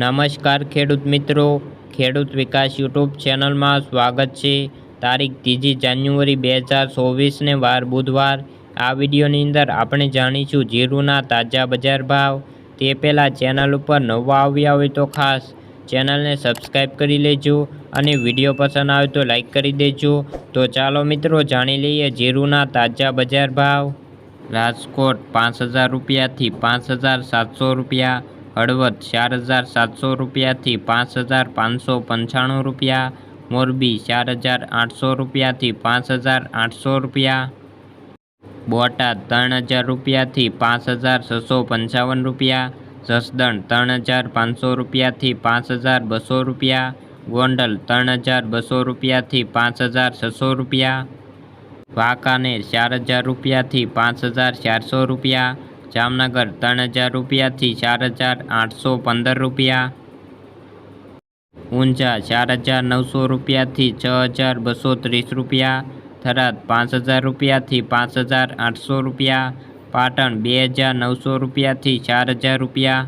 નમસ્કાર ખેડૂત મિત્રો. ખેડૂત વિકાસ યુટ્યુબ ચેનલમાં સ્વાગત છે. તારીખ ત્રીજી જાન્યુઆરી બે હજાર ચોવીસને વાર બુધવાર. આ વિડીયોની અંદર આપણે જાણીશું જીરુના તાજા બજાર ભાવ. તે પહેલાં ચેનલ ઉપર નવા આવ્યા હોય તો ખાસ ચેનલને સબસ્ક્રાઈબ કરી લેજો અને વીડિયો પસંદ આવે તો લાઈક કરી દેજો. તો ચાલો મિત્રો જાણી લઈએ જીરુના તાજા બજાર ભાવ. રાજકોટ પાંચ હજાર રૂપિયાથી પાંચ હજાર સાતસો રૂપિયા. હળવદ ચાર હજાર સાતસો રૂપિયાથી પાંચ હજાર પાંચસો પંચાણું રૂપિયા, મોરબી ચાર હજાર આઠસો રૂપિયાથી પાંચ હજાર આઠસો રૂપિયા, બોટાદ ત્રણ હજાર રૂપિયાથી પાંચ હજાર છસો પંચાવન રૂપિયા, જસદણ ત્રણ હજાર પાંચસો રૂપિયાથી પાંચ હજાર બસો રૂપિયા, ગોંડલ ત્રણ હજાર બસો રૂપિયાથી પાંચ હજાર છસો રૂપિયા, વાંકાનેર ચાર હજાર રૂપિયાથી પાંચ હજાર ચારસો રૂપિયા જામનગર ત્રણ હજાર રૂપિયાથી ચાર હજાર આઠસો પંદર રૂપિયા. ઊંઝા ચાર હજાર નવસો રૂપિયાથી છ હજાર બસો ત્રીસ રૂપિયા. થરાદ પાંચ હજાર રૂપિયાથી પાંચ હજાર આઠસો રૂપિયા. પાટણ બે હજાર નવસો રૂપિયાથી ચાર હજાર રૂપિયા.